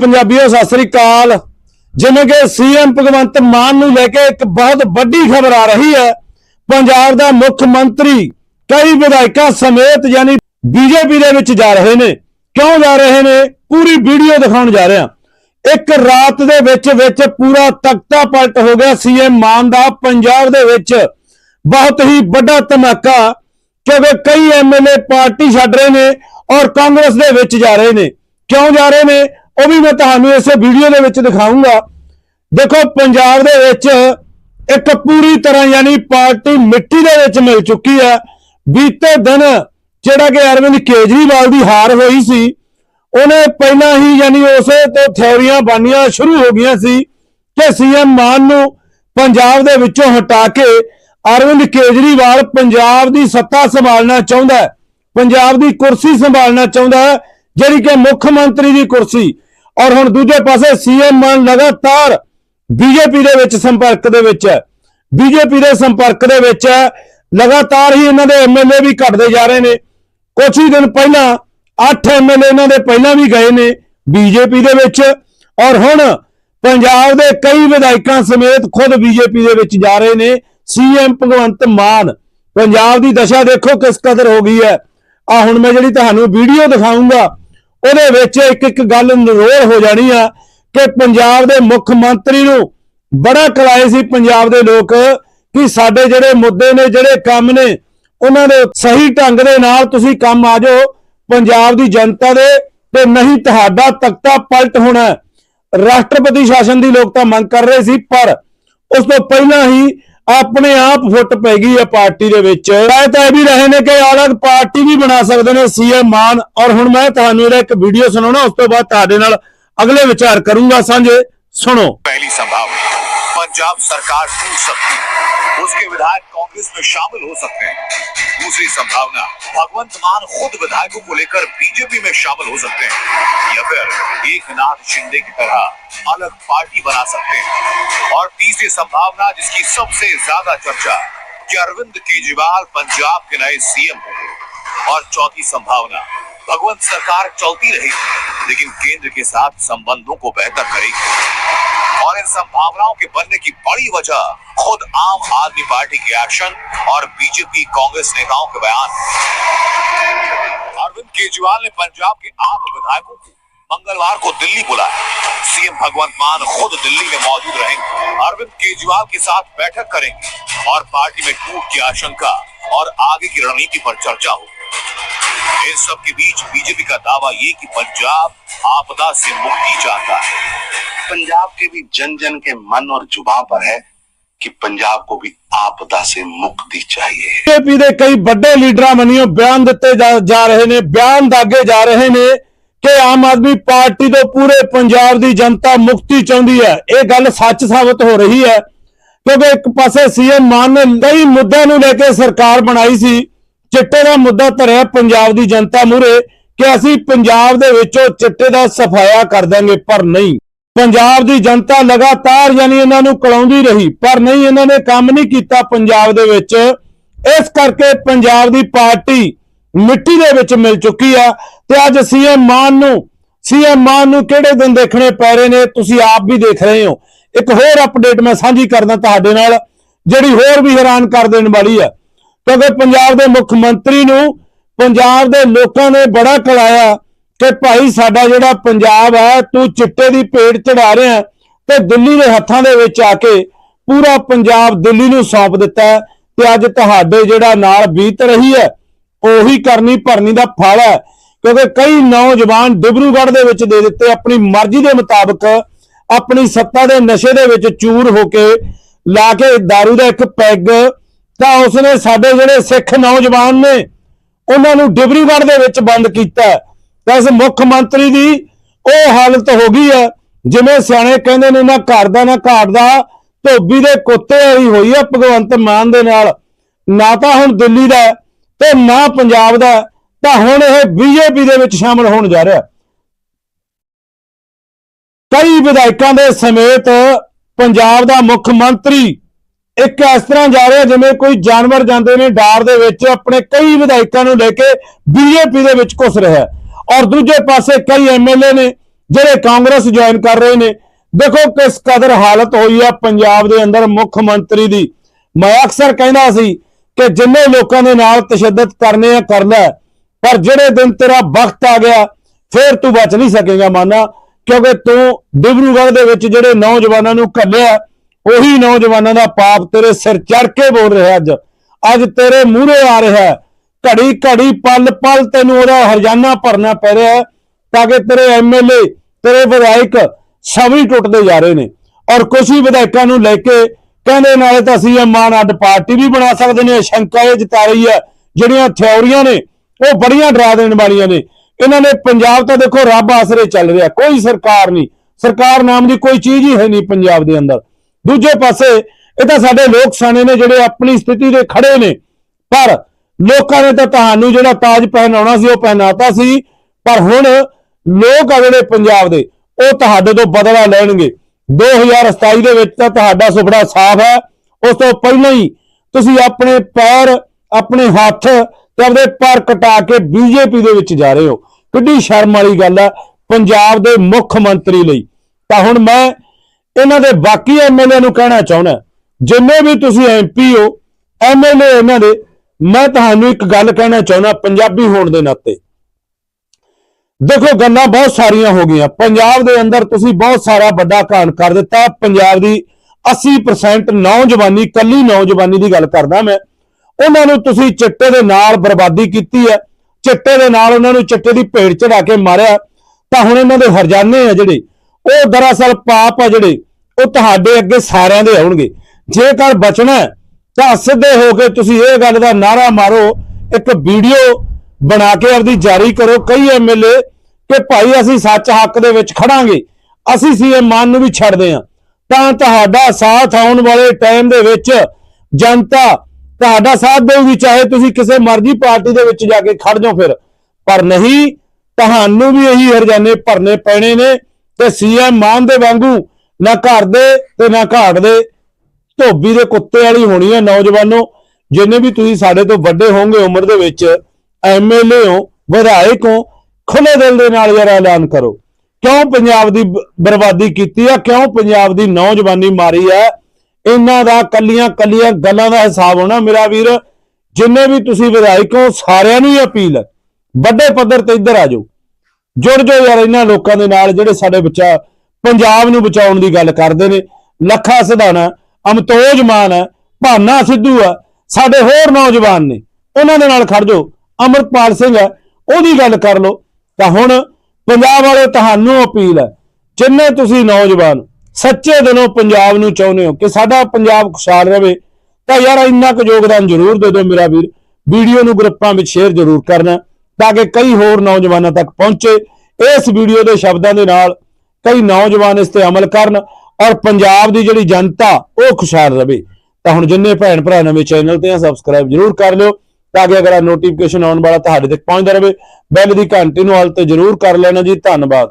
ਪੰਜਾਬੀਓ, ਸਤਿ ਸ੍ਰੀ ਅਕਾਲ। ਜਿਵੇਂ ਕਿ ਸੀਐਮ ਭਗਵੰਤ ਮਾਨ ਨੂੰ ਲੈ ਕੇ ਇੱਕ ਬਹੁਤ ਵੱਡੀ ਖਬਰ ਆ ਰਹੀ ਹੈ, ਪੰਜਾਬ ਦਾ ਮੁੱਖ ਮੰਤਰੀ, ਕਈ ਵਿਧਾਇਕਾਂ ਸਮੇਤ ਯਾਨੀ ਬੀਜੇਪੀ ਦੇ ਵਿੱਚ ਜਾ ਰਹੇ ਨੇ। ਕਿਉਂ ਜਾ ਰਹੇ ਨੇ? ਪੂਰੀ ਵੀਡੀਓ ਦਿਖਾਉਣ ਜਾ ਰਿਹਾ। ਇੱਕ ਰਾਤ ਦੇ ਵਿੱਚ ਵਿੱਚ ਪੂਰਾ ਤਖਤਾ ਪਲਟ ਹੋ ਗਿਆ ਸੀਐਮ ਮਾਨ ਦਾ। ਪੰਜਾਬ ਦੇ ਵਿੱਚ ਬਹੁਤ ਹੀ ਵੱਡਾ ਧਮਾਕਾ, ਕਿਉਂਕਿ ਕਈ ਐਮਐਲਏ ਪਾਰਟੀ ਛੱਡ ਰਹੇ ਨੇ ਔਰ ਕਾਂਗਰਸ ਦੇ ਵਿੱਚ ਜਾ ਰਹੇ ਨੇ। ਕਿਉਂ ਜਾ ਰਹੇ ਨੇ? ਉਹ ਵੀ ਮੈਂ ਤੁਹਾਨੂੰ ਇਸੇ ਵੀਡੀਓ ਦੇ ਵਿੱਚ ਦਿਖਾਊਂਗਾ। ਦੇਖੋ, ਪੰਜਾਬ ਦੇ ਵਿੱਚ ਇੱਕ ਪੂਰੀ ਤਰ੍ਹਾਂ ਯਾਨੀ ਪਾਰਟੀ ਮਿੱਟੀ ਦੇ ਵਿੱਚ ਮਿਲ ਚੁੱਕੀ ਹੈ। ਬੀਤੇ ਦਿਨ ਜਿਹੜਾ ਕਿ ਅਰਵਿੰਦ ਕੇਜਰੀਵਾਲ ਦੀ ਹਾਰ ਹੋਈ ਸੀ, ਉਹਨੇ ਪਹਿਲਾਂ ਹੀ ਯਾਨੀ ਉਸੇ ਤੋਂ ਥਿਉਰੀਆਂ ਬਾਨੀਆਂ ਸ਼ੁਰੂ ਹੋ ਗਈਆਂ ਸੀ ਕਿ ਸੀਐਮ ਮਾਨ ਨੂੰ ਪੰਜਾਬ ਦੇ ਵਿੱਚੋਂ ਹਟਾ ਕੇ ਅਰਵਿੰਦ ਕੇਜਰੀਵਾਲ ਪੰਜਾਬ ਦੀ ਸੱਤਾ ਸੰਭਾਲਣਾ ਚਾਹੁੰਦਾ ਹੈ। ਪੰਜਾਬ ਦੀ ਕੁਰਸੀ ਸੰਭਾਲਣਾ ਚਾਹੁੰਦਾ ਹੈ, ਜਿਹੜੀ ਕਿ ਮੁੱਖ ਮੰਤਰੀ ਦੀ ਕੁਰਸੀ ਔਰ ਹੁਣ ਦੂਜੇ ਪਾਸੇ ਸੀਐਮ ਮਾਨ ਲਗਾਤਾਰ ਬੀਜੇਪੀ ਦੇ ਵਿੱਚ ਸੰਪਰਕ ਦੇ ਵਿੱਚ ਹੈ। ਬੀਜੇਪੀ ਦੇ ਸੰਪਰਕ ਦੇ ਵਿੱਚ ਹੈ। ਲਗਾਤਾਰ ਹੀ ਇਹਨਾਂ ਦੇ ਐਮਐਲਏ ਵੀ ਘਟਦੇ ਜਾ ਰਹੇ ਨੇ। ਕੁਝ ਹੀ ਦਿਨ ਪਹਿਲਾਂ 8 ਐਮਐਲਏ ਇਹਨਾਂ ਦੇ ਪਹਿਲਾਂ ਵੀ ਗਏ ਨੇ ਬੀਜੇਪੀ ਦੇ ਵਿੱਚ। ਔਰ ਹੁਣ ਪੰਜਾਬ ਦੇ ਕਈ ਵਿਧਾਇਕਾਂ ਸਮੇਤ ਖੁਦ ਬੀਜੇਪੀ ਦੇ ਵਿੱਚ ਜਾ ਰਹੇ ਨੇ। ਸੀਐਮ ਭਗਵੰਤ ਮਾਨ, ਪੰਜਾਬ ਦੀ ਦਸ਼ਾ ਦੇਖੋ ਕਿਸ ਕਦਰ ਹੋ ਗਈ ਹੈ। ਆ ਹੁਣ ਮੈਂ ਜਿਹੜੀ ਤੁਹਾਨੂੰ ਵੀਡੀਓ ਦਿਖਾਉਂਗਾ ਉਹਦੇ ਵਿੱਚ ਇੱਕ ਇੱਕ ਗੱਲ ਨਰੋਲ ਹੋ ਜਾਣੀ ਆ ਕਿ ਪੰਜਾਬ ਦੇ ਮੁੱਖ ਮੰਤਰੀ ਨੂੰ ਬੜਾ ਕਰਾਏ ਸੀ ਪੰਜਾਬ ਦੇ ਲੋਕ ਕਿ ਸਾਡੇ ਜਿਹੜੇ ਮੁੱਦੇ ਨੇ, ਜਿਹੜੇ ਕੰਮ ਨੇ, ਉਹਨਾਂ ਦੇ ਸਹੀ ਢੰਗ ਦੇ ਨਾਲ ਤੁਸੀਂ ਕੰਮ ਆ ਜਾਓ, ਪੰਜਾਬ ਦੀ ਜਨਤਾ ਦੇ ਤੇ ਨਹੀਂ ਤੁਹਾਡਾ ਤਖਤਾ ਪਲਟ ਹੋਣਾ। ਰਾਸ਼ਟਰਪਤੀ ਸ਼ਾਸਨ ਦੀ ਲੋਕ ਤਾਂ ਮੰਗ ਕਰ ਰਹੇ ਸੀ, ਪਰ ਉਸ ਤੋਂ ਪਹਿਲਾਂ ਹੀ ਆਪਣੇ ਆਪ ਫੁੱਟ ਪੈ ਗਈ ਹੈ ਪਾਰਟੀ ਦੇ ਵਿੱਚ ਰਾਏ ਤਾਂ ਇਹ ਵੀ ਰਹੇ ਨੇ ਕਿ ਅਲੱਗ ਪਾਰਟੀ ਵੀ ਬਣਾ ਸਕਦੇ ਨੇ ਸੀਐਮ ਮਾਨ ਔਰ ਹੁਣ ਮੈਂ ਤੁਹਾਨੂੰ ਇਹਦਾ ਇੱਕ ਵੀਡੀਓ ਸੁਣਾਉਣਾ ਉਸ ਤੋਂ ਬਾਅਦ ਤੁਹਾਡੇ ਨਾਲ ਅਗਲੇ ਵਿਚਾਰ ਕਰੂੰਗਾ ਸਾਂਝੇ ਸੁਣੋ पहली संभावना पंजाब सरकार टूट सकती है उसके विधायक कांग्रेस में शामिल हो सकते हैं दूसरी संभावना, भगवंत मान खुद विधायकों को लेकर बीजेपी में शामिल हो सकते हैं, या फिर एक नाथ शिंदे की तरह अलग पार्टी बना सकते हैं। और तीसरी संभावना जिसकी सबसे ज़्यादा चर्चा अरविंद केजरीवाल पंजाब के नए सीएम होंगे। और चौथी संभावना भगवंत सरकार चलती रहेगी लेकिन केंद्र के साथ संबंधों को बेहतर करेगी और इन संभावनाओं के बनने की बड़ी वजह खुद आम आदमी पार्टी के एक्शन और बीजेपी कांग्रेस नेताओं के बयान। अरविंद केजरीवाल ने पंजाब के आम विधायकों को मंगलवार को दिल्ली बुलाया। सीएम भगवंत मान खुद दिल्ली में मौजूद रहेंगे। अरविंद केजरीवाल के साथ बैठक करेंगे और पार्टी में टूट की आशंका और आगे की रणनीति पर चर्चा होगी। इस सब के बीच बीजेपी का दावा ये कि पंजाब आपदा से मुक्ति चाहता है पंजाब के भी जन जन के मन और जुबान पर है कि पंजाब को भी आपदा से मुक्ति चाहिए ਬੀਜੇਪੀ ਦੇ ਕਈ ਵੱਡੇ ਲੀਡਰਾਂ ਮੰਨਿਓ ਬਿਆਨ ਦਿੱਤੇ ਜਾ- ਜਾ ਰਹੇ ਨੇ ਬਿਆਨ ਦਾਗੇ ਜਾ ਰਹੇ ਨੇ ਕਿ ਆਮ ਆਦਮੀ ਪਾਰਟੀ ਤੋਂ ਪੂਰੇ ਪੰਜਾਬ ਦੀ ਜਨਤਾ ਮੁਕਤੀ ਚਾਹੁੰਦੀ ਹੈ ਇਹ ਗੱਲ ਸੱਚ ਸਾਬਤ ਹੋ ਰਹੀ ਹੈ ਕਿਉਂਕਿ ਇੱਕ ਪਾਸੇ ਸੀਐਮ ਮਾਨ ਨੇ ਕਈ ਮੁੱਦਿਆਂ ਨੂੰ ਲੈ ਕੇ ਸਰਕਾਰ ਬਣਾਈ ਸੀ ਚਿੱਟੇ ਦਾ ਮੁੱਦਾ ਧਰਿਆ ਪੰਜਾਬ ਦੀ ਜਨਤਾ ਮੂਹਰੇ ਕਿ ਅਸੀਂ ਪੰਜਾਬ ਦੇ ਵਿੱਚੋਂ ਚਿੱਟੇ ਦਾ ਸਫਾਇਆ ਕਰ ਦਾਂਗੇ ਪਰ ਨਹੀਂ। ਪੰਜਾਬ ਦੀ ਜਨਤਾ ਲਗਾਤਾਰ ਯਾਨੀ ਇਹਨਾਂ ਨੂੰ ਕਲਾਉਂਦੀ ਰਹੀ, ਪਰ ਨਹੀਂ, ਇਹਨਾਂ ਨੇ ਕੰਮ ਨਹੀਂ ਕੀਤਾ ਪੰਜਾਬ ਦੇ ਵਿੱਚ। ਇਸ ਕਰਕੇ ਪੰਜਾਬ ਦੀ ਪਾਰਟੀ ਮਿੱਟੀ ਦੇ ਵਿੱਚ ਮਿਲ ਚੁੱਕੀ ਆ ਤੇ ਅੱਜ ਸੀਐਮ ਮਾਨ ਨੂੰ, ਸੀਐਮ ਮਾਨ ਨੂੰ ਕਿਹੜੇ ਦਿਨ ਦੇਖਣੇ ਪੈ ਰਹੇ ਨੇ, ਤੁਸੀਂ ਆਪ ਵੀ ਦੇਖ ਰਹੇ ਹੋ। ਇੱਕ ਹੋਰ ਅਪਡੇਟ ਮੈਂ ਸਾਂਝੀ ਕਰਦਾ ਤੁਹਾਡੇ ਨਾਲ, ਜਿਹੜੀ ਹੋਰ ਵੀ ਹੈਰਾਨ ਕਰ ਦੇਣ ਵਾਲੀ ਆ। ਕਿਉਂਕਿ ਪੰਜਾਬ ਦੇ ਮੁੱਖ ਮੰਤਰੀ ਨੂੰ ਪੰਜਾਬ ਦੇ ਲੋਕਾਂ ਨੇ ਬੜਾ ਕਲਾਇਆ ਕਿ ਭਾਈ ਸਾਡਾ ਜਿਹੜਾ ਪੰਜਾਬ ਹੈ, ਤੂੰ ਚਿੱਟੇ ਦੀ ਪੇੜ ਚੜਾ ਰਿਹਾ ਤੇ ਦਿੱਲੀ ਦੇ ਹੱਥਾਂ ਦੇ ਵਿੱਚ ਆ ਕੇ ਪੂਰਾ ਪੰਜਾਬ ਦਿੱਲੀ ਨੂੰ ਸੌਂਪ ਦਿੱਤਾ ਤੇ ਅੱਜ ਤੁਹਾਡੇ ਜਿਹੜਾ ਨਾਲ ਬੀਤ ਰਹੀ ਹੈ, ਉਹੀ ਕਰਨੀ ਭਰਨੀ ਦਾ ਫਲ ਹੈ। ਕਿਉਂਕਿ ਕਈ ਨੌਜਵਾਨ ਡਿਬਰੂਗੜ੍ਹ ਦੇ ਵਿੱਚ ਦੇ ਦਿੱਤੇ ਆਪਣੀ ਮਰਜ਼ੀ ਦੇ ਮੁਤਾਬਕ ਆਪਣੀ ਸੱਤਾ ਦੇ ਨਸ਼ੇ ਦੇ ਵਿੱਚ ਚੂਰ ਹੋ ਕੇ ਲਾ ਕੇ दारू ਦਾ ਇੱਕ ਪੈਗ ਤਾਂ ਉਸਨੇ ਸਾਡੇ ਜਿਹੜੇ ਸਿੱਖ ਨੌਜਵਾਨ ਨੇ, ਉਹਨਾਂ ਨੂੰ ਡਿਬਰੀਗੜ੍ਹ ਦੇ ਵਿੱਚ ਬੰਦ ਕੀਤਾ। ਤਾਂ ਇਸ ਮੁੱਖ ਮੰਤਰੀ ਦੀ ਉਹ ਹਾਲਤ ਹੋ ਗਈ ਹੈ, ਜਿਵੇਂ ਸਿਆਣੇ ਕਹਿੰਦੇ ਨੇ, ਨਾ ਘਰ ਦਾ, ਨਾ ਘਾਟ ਦਾ, ਧੋਬੀ ਦੇ ਕੁੱਤੇ ਵਾਲੀ ਹੋਈ ਹੈ ਭਗਵੰਤ ਮਾਨ ਦੇ ਨਾਲ। ਨਾ ਤਾਂ ਹੁਣ ਦਿੱਲੀ ਦਾ ਤੇ ਨਾ ਪੰਜਾਬ ਦਾ ਤਾਂ ਹੁਣ ਇਹ ਬੀਜੇਪੀ ਦੇ ਵਿੱਚ ਸ਼ਾਮਲ ਹੋਣ ਜਾ ਰਿਹਾ ਕਈ ਵਿਧਾਇਕਾਂ ਦੇ ਸਮੇਤ ਪੰਜਾਬ ਦਾ ਮੁੱਖ ਮੰਤਰੀ ਇੱਕ ਇਸ ਤਰ੍ਹਾਂ ਜਾ ਰਿਹਾ ਜਿਵੇਂ ਕੋਈ ਜਾਨਵਰ ਜਾਂਦੇ ਨੇ ਡਾਰ ਦੇ ਵਿੱਚ, ਆਪਣੇ ਕਈ ਵਿਧਾਇਕਾਂ ਨੂੰ ਲੈ ਕੇ ਬੀਜੇਪੀ ਦੇ ਵਿੱਚ ਘੁਸ ਰਿਹਾ ਔਰ ਦੂਜੇ ਪਾਸੇ ਕਈ ਐਮਐਲਏ ਨੇ ਜਿਹੜੇ ਕਾਂਗਰਸ ਜੁਆਇਨ ਕਰ ਰਹੇ ਨੇ। ਦੇਖੋ ਕਿਸ ਕਦਰ ਹਾਲਤ ਹੋਈ ਆ ਪੰਜਾਬ ਦੇ ਅੰਦਰ ਮੁੱਖ ਮੰਤਰੀ ਦੀ। ਮੈਂ ਅਕਸਰ ਕਹਿੰਦਾ ਸੀ ਕਿ ਜਿੰਨੇ ਲੋਕਾਂ ਦੇ ਨਾਲ ਤਸ਼ੱਦਦ ਕਰਨੇ ਆ, ਕਰ ਲੈ। ਪਰ ਜਿਹੜੇ ਦਿਨ ਤੇਰਾ ਵਕਤ ਆ ਗਿਆ, ਫੇਰ ਤੂੰ ਬਚ ਨਹੀਂ ਸਕੇਗਾ, ਮਾਨਾ। ਕਿਉਂਕਿ ਤੂੰ ਡਿਬਰੂਗੜ੍ਹ ਦੇ ਵਿੱਚ ਜਿਹੜੇ ਨੌਜਵਾਨਾਂ ਨੂੰ ਘੱਲਿਆ ਉਹੀ ਨੌਜਵਾਨਾਂ ਦਾ ਪਾਪ ਤੇਰੇ ਸਿਰ ਚੜ ਕੇ ਬੋਲ ਰਿਹਾ ਅੱਜ। ਅੱਜ ਤੇਰੇ ਮੂਹਰੇ ਆ ਰਿਹਾ ਘੜੀ ਘੜੀ ਪਲ ਪਲ ਤੈਨੂੰ ਉਹਦਾ ਹਰਜਾਨਾ ਭਰਨਾ ਪੈ ਰਿਹਾ ਹੈ ਤਾਂ ਕਿ ਤੇਰੇ ਐਮਐਲਏ ਤੇਰੇ ਵਿਧਾਇਕ ਸਭ ਹੀ ਟੁੱਟਦੇ ਜਾ ਰਹੇ ਨੇ। ਔਰ ਕੁਝ ਹੀ ਵਿਧਾਇਕਾਂ ਨੂੰ ਲੈ ਕੇ ਕਹਿੰਦੇ ਨਾਲੇ ਤਾਂ ਅਸੀਂ ਮਾਨ ਅੱਡ ਪਾਰਟੀ ਵੀ ਬਣਾ ਸਕਦੇ ਨੇ ਸ਼ੰਕਾ ਇਹ ਜਤਾ ਰਹੀ ਹੈ, ਜਿਹੜੀਆਂ ਥਿਉਰੀਆਂ ਨੇ, ਉਹ ਬੜੀਆਂ ਡਰਾ ਦੇਣ ਵਾਲੀਆਂ ਨੇ। ਇਹਨਾਂ ਨੇ ਪੰਜਾਬ ਤਾਂ ਦੇਖੋ ਰੱਬ ਆਸਰੇ ਚੱਲ ਰਿਹਾ, ਕੋਈ ਸਰਕਾਰ ਨਹੀਂ। ਸਰਕਾਰ ਨਾਮ ਦੀ ਕੋਈ ਚੀਜ਼ ਹੀ ਹੈ ਨਹੀਂ ਪੰਜਾਬ ਦੇ ਅੰਦਰ। ਦੂਜੇ ਪਾਸੇ, ਇਹ ਤਾਂ ਸਾਡੇ ਲੋਕ ਸਾਨੇ ਨੇ ਜਿਹੜੇ ਆਪਣੀ ਸਥਿਤੀ ਦੇ ਖੜੇ ਨੇ। ਪਰ ਲੋਕਾਂ ਨੇ ਤਾਂ ਤੁਹਾਨੂੰ ਜਿਹੜਾ ਤਾਜ ਪਹਿਨਾਉਣਾ ਸੀ, ਉਹ ਪਹਿਨਾਤਾ ਸੀ। ਪਰ ਹੁਣ ਲੋਕ ਆ ਜਿਹੜੇ ਪੰਜਾਬ ਦੇ, ਉਹ ਤੁਹਾਡੇ ਤੋਂ ਬਦਲਾ ਲੈਣਗੇ। 2027 ਦੇ ਵਿੱਚ ਤਾਂ ਤੁਹਾਡਾ ਸੁਪਨਾ ਸਾਫ਼ ਹੈ। ਉਸ ਤੋਂ ਪਹਿਲਾਂ ਹੀ ਤੁਸੀਂ ਆਪਣੇ ਪੈਰ, ਆਪਣੇ ਹੱਥ ਤੇ ਆਪਣੇ ਪੈਰ ਕਟਾ ਕੇ ਬੀਜੇਪੀ ਦੇ ਵਿੱਚ ਜਾ ਰਹੇ ਹੋ। ਕਿੱਡੀ ਸ਼ਰਮ ਵਾਲੀ ਗੱਲ ਹੈ ਪੰਜਾਬ ਦੇ ਮੁੱਖ ਮੰਤਰੀ ਲਈ। ਤਾਂ ਹੁਣ ਮੈਂ ਇਹਨਾਂ ਦੇ ਬਾਕੀ ਐਮਐਲਏ ਨੂੰ ਕਹਿਣਾ ਚਾਹੁੰਦਾ ਜਿੰਨੇ ਵੀ ਤੁਸੀਂ ਐਮਪੀ ਹੋ ਐਮਐਲਏ ਇਹਨਾਂ ਦੇ, ਮੈਂ ਤੁਹਾਨੂੰ ਇੱਕ ਗੱਲ ਕਹਿਣਾ ਚਾਹੁੰਦਾ, ਪੰਜਾਬੀ ਹੋਣ ਦੇ ਨਾਤੇ। ਦੇਖੋ, ਗੱਲਾਂ ਬਹੁਤ ਸਾਰੀਆਂ ਹੋ ਗਈਆਂ। ਪੰਜਾਬ ਦੇ ਅੰਦਰ ਤੁਸੀਂ ਬਹੁਤ ਸਾਰਾ ਵੱਡਾ ਕਾਂਡ ਕਰ ਦਿੱਤਾ। ਪੰਜਾਬ ਦੀ 80% ਨੌਜਵਾਨੀ ਕੱਲੀ ਨੌਜਵਾਨੀ ਦੀ ਗੱਲ ਕਰਦਾ ਮੈਂ। ਉਹਨਾਂ ਨੂੰ ਤੁਸੀਂ ਚਿੱਟੇ ਦੇ ਨਾਲ ਬਰਬਾਦੀ ਕੀਤੀ ਹੈ। ਚਿੱਟੇ ਦੇ ਨਾਲ ਉਹਨਾਂ ਨੂੰ ਚਿੱਟੇ ਦੀ ਭੇਡ ਚੜਾ ਕੇ ਮਾਰਿਆ। ਤਾਂ ਹੁਣ ਇਹਨਾਂ ਦੇ ਹਰਜਾਨੇ ਆ ਜਿਹੜੇ। ਉਹ ਦਰਅਸਲ ਪਾਪ ਆ ਜਿਹੜੇ। ਉਹ ਤੁਹਾਡੇ ਅੱਗੇ ਸਾਰਿਆਂ ਦੇ ਆਉਣਗੇ। ਜੇਕਰ ਬਚਣਾ ਤਾਂ ਸਿੱਧੇ ਹੋ ਕੇ ਤੁਸੀਂ ਇਹ ਗੱਲ ਦਾ ਨਾਰਾ ਮਾਰੋ, ਇੱਕ ਵੀਡੀਓ ਬਣਾ ਕੇ ਆਪਦੀ ਜਾਰੀ ਕਰੋ। ਕਈ ਐਮਐਲਏ ਕਿ ਭਾਈ ਅਸੀਂ ਸੱਚ ਹੱਕ ਦੇ ਵਿੱਚ ਖੜਾਂਗੇ, ਅਸੀਂ ਸੀਐਮ ਮਾਨ ਨੂੰ ਵੀ ਛੱਡਦੇ ਹਾਂ। ਤਾਂ ਤੁਹਾਡਾ ਸਾਥ ਆਉਣ ਵਾਲੇ ਟਾਈਮ ਦੇ ਵਿੱਚ ਜਨਤਾ ਤੁਹਾਡਾ ਸਾਥ ਦੇਊਗੀ, ਚਾਹੇ ਤੁਸੀਂ ਕਿਸੇ ਮਰਜ਼ੀ ਪਾਰਟੀ ਦੇ ਵਿੱਚ ਜਾ ਕੇ ਖੜ ਜਾਓ ਫਿਰ। ਪਰ ਨਹੀਂ, ਤੁਹਾਨੂੰ ਵੀ ਇਹੀ ਹਰਜਾਨੇ ਭਰਨੇ ਪੈਣੇ ਨੇ ਤੇ ਸੀਐਮ ਮਾਨ ਦੇ ਵਾਂਗੂ ਨਾ ਘਰ ਦੇ ਤੇ ਨਾ ਘਾਟ ਦੇ। ਧੋਬੀ ਦੇ ਕੁੱਤੇ ਵਾਲੀ ਹੋਣੀ ਹੈ ਨੌਜਵਾਨੋ। ਜਿੰਨੇ ਵੀ ਤੁਸੀਂ ਸਾਡੇ ਤੋਂ ਵੱਡੇ ਹੋਵੋਗੇ ਉਮਰ ਦੇ ਵਿੱਚ ਐਮਐਲਏ ਹੋ, ਵਿਧਾਇਕ ਹੋ ਖੁੱਲੇ ਦਿਲ ਦੇ ਨਾਲ ਯਾਰ ਐਲਾਨ ਕਰੋ। ਕਿਉਂ ਪੰਜਾਬ ਦੀ ਬਰਬਾਦੀ ਕੀਤੀ ਆ? ਕਿਉਂ ਪੰਜਾਬ ਦੀ ਨੌਜਵਾਨੀ ਮਾਰੀ ਆ? ਇਹਨਾਂ ਦਾ ਕੱਲੀਆਂ ਕੱਲੀਆਂ ਗੱਲਾਂ ਦਾ ਹਿਸਾਬ ਹੋਣਾ ਮੇਰਾ ਵੀਰ। ਜਿੰਨੇ ਵੀ ਤੁਸੀਂ ਵਿਧਾਇਕ ਹੋ, ਸਾਰਿਆਂ ਨੂੰ ਹੀ ਅਪੀਲ ਹੈ ਵੱਡੇ ਪੱਧਰ ਤੇ ਇੱਧਰ ਆ ਜਾਓ। ਜੁੜ ਜਾਓ ਯਾਰ ਇਹਨਾਂ ਲੋਕਾਂ ਦੇ ਨਾਲ ਜਿਹੜੇ ਸਾਡੇ ਬੱਚਾ ਪੰਜਾਬ ਨੂੰ ਬਚਾਉਣ ਦੀ ਗੱਲ ਕਰਦੇ ਨੇ। ਲੱਖਾ ਸਿਧਾਣਾ ਅਮਤੋਜ ਮਾਨ ਹੈ, ਭਾਨਾ ਸਿੱਧੂ ਹੈ, ਸਾਡੇ ਹੋਰ ਨੌਜਵਾਨ ਨੇ। ਉਹਨਾਂ ਦੇ ਨਾਲ ਖੜ ਜੋ ਅਮਰਪਾਲ ਸਿੰਘ ਹੈ, ਉਹਦੀ ਗੱਲ ਕਰ ਲਓ। ਤਾਂ ਹੁਣ ਪੰਜਾਬ ਵਾਲੇ ਤੁਹਾਨੂੰ ਅਪੀਲ ਹੈ, ਜਿੰਨੇ ਤੁਸੀਂ ਨੌਜਵਾਨ ਸੱਚੇ ਦਿਲੋਂ ਪੰਜਾਬ ਨੂੰ ਚਾਹੁੰਦੇ ਹੋ ਕਿ ਸਾਡਾ ਪੰਜਾਬ ਖੁਸ਼ਹਾਲ ਰਹੇ, ਤਾਂ ਯਾਰ ਇੰਨਾ ਕੁ ਯੋਗਦਾਨ ਜ਼ਰੂਰ ਦੇ ਦਿਓ ਮੇਰਾ ਵੀਰ। ਵੀਡੀਓ ਨੂੰ ਗਰੁੱਪਾਂ ਵਿੱਚ ਸ਼ੇਅਰ ਜ਼ਰੂਰ ਕਰਨਾ ਤਾਂ ਕਿ ਕਈ ਹੋਰ ਨੌਜਵਾਨਾਂ ਤੱਕ ਪਹੁੰਚੇ। ਇਸ ਵੀਡੀਓ ਦੇ ਸ਼ਬਦਾਂ ਦੇ ਨਾਲ ਕਈ ਨੌਜਵਾਨ ਇਸ ਤੇ ਅਮਲ ਕਰਨ ਔਰ ਪੰਜਾਬ ਦੀ ਜਿਹੜੀ ਜਨਤਾ, ਉਹ ਖੁਸ਼ਹਾਲ ਰਵੇ। ਤਾਂ ਹੁਣ ਜਿੰਨੇ ਭੈਣ ਭਰਾ ਨਵੇਂ ਚੈਨਲ ਤੇ ਆ ਸਬਸਕ੍ਰਾਈਬ ਜ਼ਰੂਰ ਕਰ ਲਿਓ ਤਾਂ ਕਿ ਅਗਲਾ ਨੋਟੀਫਿਕੇਸ਼ਨ ਆਉਣ ਵਾਲਾ ਤੁਹਾਡੇ ਤੱਕ ਪਹੁੰਚਦਾ ਰਹੇ ਬੈਲ ਦੀ ਘੰਟੀ ਨੂੰ ਹਾਲ ਤੇ ਜ਼ਰੂਰ ਕਰ ਲੈਣਾ ਜੀ। ਧੰਨਵਾਦ।